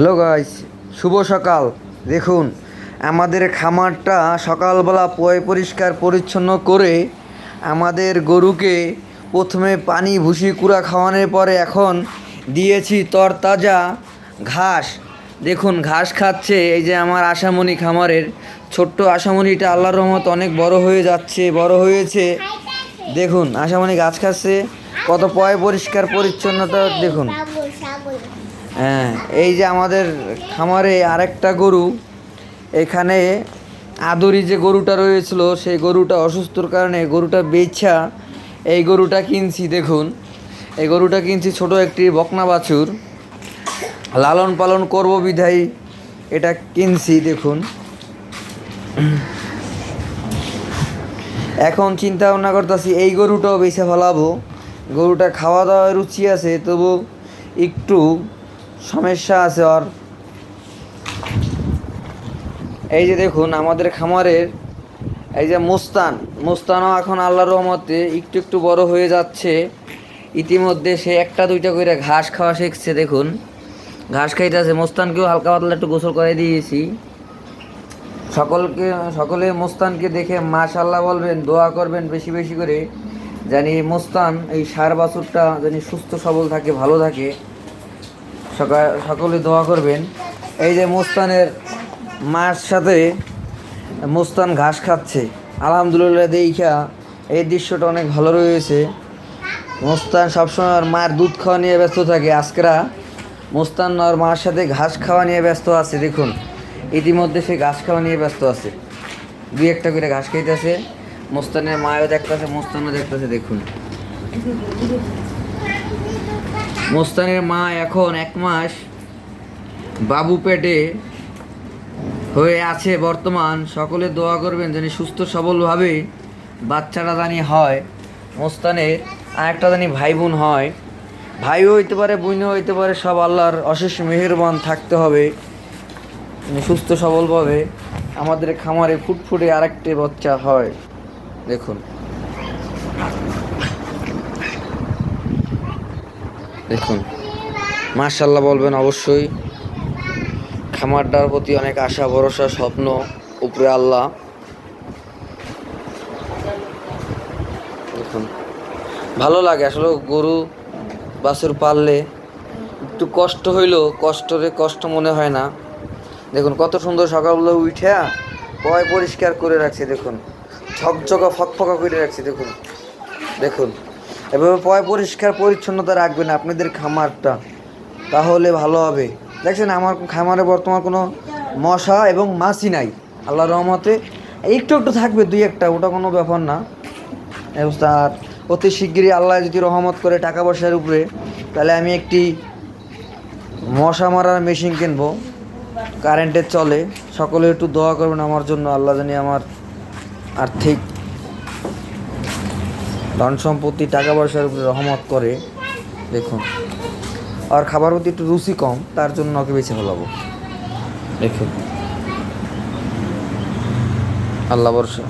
Hello guys, শুভ সকাল। দেখুন, আমাদের খামারটা সকালবেলা পয় পরিষ্কার পরিচ্ছন্ন করে আমাদের গরুকে প্রথমে পানি ভুসি কুড়া খাওয়ানোর পরে এখন দিয়েছি তরতাজা ঘাস। দেখুন, ঘাস খাচ্ছে এই যে আমার আশামণি খামারের। ছোট্ট আশামণিটা আল্লাহর রহমত অনেক বড় হয়ে যাচ্ছে, বড় হয়েছে। দেখুন, আশামণি গাছ খাচ্ছে, কত পয় পরিষ্কার পরিচ্ছন্নতা, দেখুন। হ্যাঁ এই যে আমাদের খামারে আরেকটা গরু, এখানে আদরি যে গরুটা রয়েছিল, সেই গরুটা অসুস্থর কারণে গরুটা বেচা, এই গরুটা কিনছি, দেখুন। এই গরুটা কিনছি ছোট একটি বকনা বাছুর। লালন পালন করব বিধায় এটা কিনছি, দেখুন। এখন চিন্তা ভাবনা করতেছি, এই গরুটাও বেছে ফেলাবো। গরুটা খাওয়া দাওয়ার রুচি আছে, তবু একটু সমস্যা আছে ওর। এই যে দেখুন, আমাদের খামারের এই যে মুস্তান, মুস্তানও এখন আল্লাহর রহমতে একটু একটু বড় হয়ে যাচ্ছে। ইতিমধ্যে সে একটা দুইটা করে ঘাস খাওয়া শিখছে, দেখুন। ঘাস খাইতেছে, মুস্তানকেও হালকা পাতলা একটু গোসল করে দিয়েছি। সকলকে, সকলে মুস্তানকে দেখে মাশাল্লাহ বলবেন, দোয়া করবেন বেশি বেশি করে, জানি মুস্তান এই সার বাছুরটা জানি সুস্থ সবল থাকে, ভালো থাকে। সকাল সকলে দোয়া করবেন। এই যে মুস্তানের মার সাথে মুস্তান ঘাস খাচ্ছে। আলহামদুলিল্লাহ দেখা এই দৃশ্যটা অনেক ভালো রয়েছে। মুস্তান সবসময় ওর মার দুধ খাওয়া নিয়ে ব্যস্ত থাকে। আজকেরা মুস্তান ওর মার সাথে ঘাস খাওয়া নিয়ে ব্যস্ত আছে, দেখুন। ইতিমধ্যে সে ঘাস খাওয়া নিয়ে ব্যস্ত আছে। দুই একটা করে ঘাস খাইতেছে। মুস্তানের মায়ও দেখতেছে, মুস্তানও দেখতেছে, দেখুন। মুস্তানের মা এখন এক মাস বাবু পেটে হয়ে আছে বর্তমান। সকলে দোয়া করবেন যেন সুস্থ সবলভাবে বাচ্চাটা জানি হয়, মোস্তানের আর একটা জানি ভাই বোন হয়। ভাইও হইতে পারে, বোনও হইতে পারে, সব আল্লাহর অশেষ মেহেরবান থাকতে হবে। সুস্থ সবলভাবে আমাদের খামারে ফুটফুটে আরেকটি বাচ্চা হয়। দেখুন। দেখুন মার্শাল্লাহ বলবেন অবশ্যই। খামারটার প্রতি অনেক আশা, ভরসা, স্বপ্ন, উপরে আল্লাহ। দেখুন, ভালো লাগে আসলে গরু, বাছুর পাললে একটু কষ্ট হইলেও কষ্টরে কষ্ট মনে হয় না। দেখুন, কত সুন্দর সকালবেলা উঠে পয় পরিষ্কার করে রাখছে, দেখুন। ঝকঝকা ফকফকা করে রাখছে, দেখুন। দেখুন এভাবে পয় পরিষ্কার, পরিচ্ছন্নতা রাখবেন আপনাদের খামারটা, তাহলে ভালো হবে। দেখছেন, আমার খামারে বর্তমান কোনো মশা এবং মাছি নাই আল্লাহ রহমতে। একটু একটু থাকবে, দুই একটা, ওটা কোনো ব্যাপার না। অবস্থা আর অতি শিগগিরই আল্লাহ যদি রহমত করে টাকা পয়সার উপরে, তাহলে আমি একটি মশা মারার মেশিন কিনবো। কারেন্টের চলে। সকলে একটু দোয়া করবেন আমার জন্য, আল্লাহ জানি আমার আর্থিক ধন সম্পত্তি, টাকা পয়সার উপরে রহমত করে, দেখুন। আর খাবার প্রতি একটু রুচি কম, তার জন্য ওকে বেছে ফেলাবো। দেখুন। আল্লাহ বর্ষা